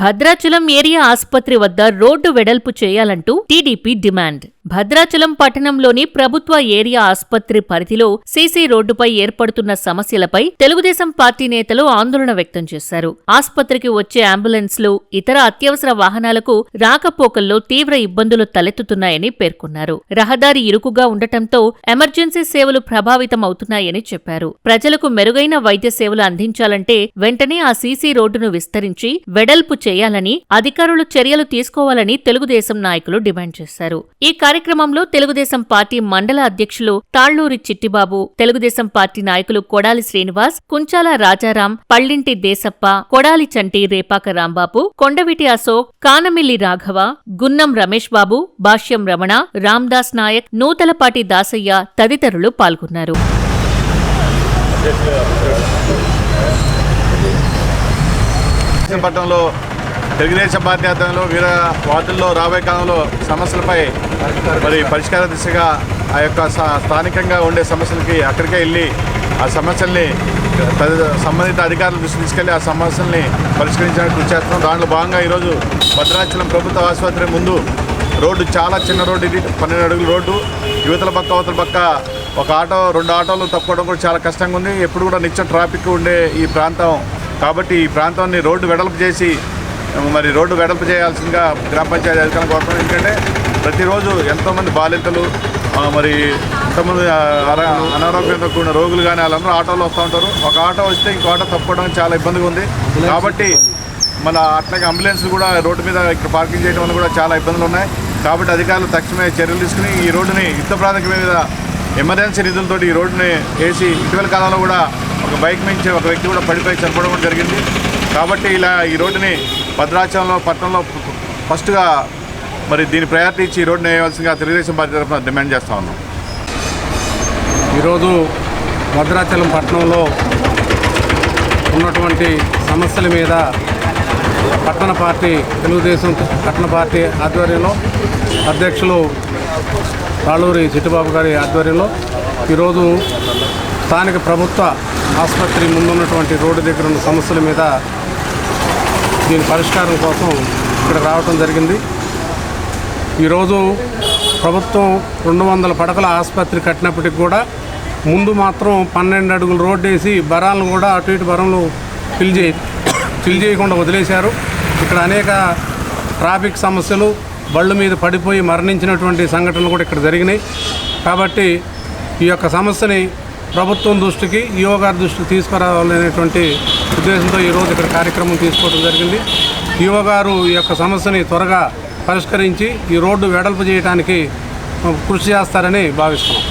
Bhadrachalam area ఆసుపత్రి వద్ద road వెడల్పు చేయాలంటూ టీడీపీ డిమాండ్. భద్రాచలం పట్టణంలోని ప్రభుత్వ ఏరియా ఆసుపత్రి పరిధిలో సీసీ రోడ్డుపై ఏర్పడుతున్న సమస్యలపై తెలుగుదేశం పార్టీ నేతలు ఆందోళన వ్యక్తం చేశారు. ఆసుపత్రికి వచ్చే అంబులెన్స్లు ఇతర అత్యవసర వాహనాలకు రాకపోకల్లో తీవ్ర ఇబ్బందులు తలెత్తుతున్నాయని పేర్కొన్నారు. రహదారి ఇరుకుగా ఉండటంతో ఎమర్జెన్సీ సేవలు ప్రభావితం అవుతున్నాయని చెప్పారు. ప్రజలకు మెరుగైన వైద్య సేవలు అందించాలంటే వెంటనే ఆ సీసీ రోడ్డును విస్తరించి వెడల్పు చేయాలని అధికారులు చర్యలు తీసుకోవాలని తెలుగుదేశం నాయకులు డిమాండ్ చేశారు. ఈ కార్యక్రమం కార్యక్రమంలో తెలుగుదేశం పార్టీ మండల అధ్యక్షులు తాళ్ళూరి చిట్టిబాబు తెలుగుదేశం పార్టీ నాయకులు కొడాలి శ్రీనివాస్ కుంచాల రాజారాం పళ్ళింటి దేశప్ప కొడాలి చంటి రేపాక రాంబాబు కొండవిటి అశోక్ కానమిల్లి రాఘవ గున్నం రమేష్ బాబు భాష్యం రమణ రామ్దాస్ నాయక్ నూతలపాటి దాసయ్య తదితరులు పాల్గొన్నారు. పట్టణంలో తెలుగుదేశం పార్టీ ఆధ్వర్యంలో వీర వార్డుల్లో రాబోయే కాలంలో సమస్యలపై మరి పరిష్కార దిశగా ఆ యొక్క స్థానికంగా ఉండే సమస్యలకి అక్కడికే వెళ్ళి ఆ సమస్యల్ని సంబంధిత అధికారుల దృష్టి తీసుకెళ్ళి ఆ సమస్యల్ని పరిష్కరించడానికి కృషి చేస్తున్నాం. దాంట్లో భాగంగా ఈరోజు భద్రాచలం ప్రభుత్వ ఆసుపత్రి ముందు రోడ్డు చాలా చిన్న రోడ్డు ఇది పన్నెండు అడుగుల రోడ్డు. యువతల పక్క అవతల పక్క ఒక ఆటో రెండు ఆటోలు తప్పుకోవడం కూడా చాలా కష్టంగా ఉంది. ఎప్పుడు కూడా నిత్యం ట్రాఫిక్ ఉండే ఈ ప్రాంతం. కాబట్టి ఈ ప్రాంతాన్ని రోడ్డు వెడల్పు చేసి మరి రోడ్డు వెడల్పు చేయాల్సిందిగా గ్రామ పంచాయతీ అధికారులు కోరుతున్నాం. ఎందుకంటే ప్రతిరోజు ఎంతోమంది బాలింతలు మరి ఎంతమంది అనారోగ్యంతో కూడిన రోగులు కానీ వాళ్ళందరూ ఆటోలో వస్తూ ఉంటారు. ఒక ఆటో వస్తే ఇంకో ఆటో తప్పడం చాలా ఇబ్బందిగా ఉంది. కాబట్టి మన అట్లాగే అంబులెన్స్ కూడా రోడ్డు మీద ఇక్కడ పార్కింగ్ చేయడం వల్ల కూడా చాలా ఇబ్బందులు ఉన్నాయి. కాబట్టి అధికారులు తక్షణమే చర్యలు తీసుకుని ఈ రోడ్డుని యుద్ధ ప్రాథమిక మీద ఎమర్జెన్సీ నిధులతో ఈ రోడ్డుని వేసి ఇటీవల కాలంలో కూడా ఒక బైక్ నుంచి ఒక వ్యక్తి కూడా పడిపోయి చనిపోవడం జరిగింది. కాబట్టి ఇలా ఈ రోడ్డుని భద్రాచలంలో పట్టణంలో ఫస్ట్గా మరి దీని ప్రయారిటీ ఇచ్చి ఈ రోడ్డుని వేయవలసిందిగా తెలుగుదేశం పార్టీ తరఫున డిమాండ్ చేస్తూ ఉన్నాం. ఈరోజు భద్రాచలం పట్టణంలో ఉన్నటువంటి సమస్యల మీద పట్టణ పార్టీ తెలుగుదేశం పట్టణ పార్టీ ఆధ్వర్యంలో అధ్యక్షులు తాళూరి చిట్టుబాబు గారి ఆధ్వర్యంలో ఈరోజు స్థానిక ప్రభుత్వ ఆసుపత్రి ముందున్నటువంటి రోడ్డు దగ్గర ఉన్న సమస్యల మీద దీని పరిష్కారం కోసం ఇక్కడ రావటం జరిగింది. ఈరోజు ప్రభుత్వం రెండు వందల పడకల ఆసుపత్రి కట్టినప్పటికి కూడా ముందు మాత్రం పన్నెండు అడుగుల రోడ్డు వేసి బరాలను కూడా అటు ఇటు బరంలు ఫిల్ చేయ ఫిల్ చేయకుండా వదిలేశారు. ఇక్కడ అనేక ట్రాఫిక్ సమస్యలు బళ్ళు మీద పడిపోయి మరణించినటువంటి సంఘటనలు కూడా ఇక్కడ జరిగినాయి. కాబట్టి ఈ యొక్క సమస్యని ప్రభుత్వం దృష్టికి ఈఓ గారి దృష్టికి తీసుకురావాలనేటువంటి ఉద్దేశంతో ఈరోజు ఇక్కడ కార్యక్రమం తీసుకోవడం జరిగింది. ఈఓ గారు ఈ యొక్క సమస్యని త్వరగా పరిష్కరించి ఈ రోడ్డు వెడల్పు చేయడానికి కృషి చేస్తారని భావిస్తున్నాం.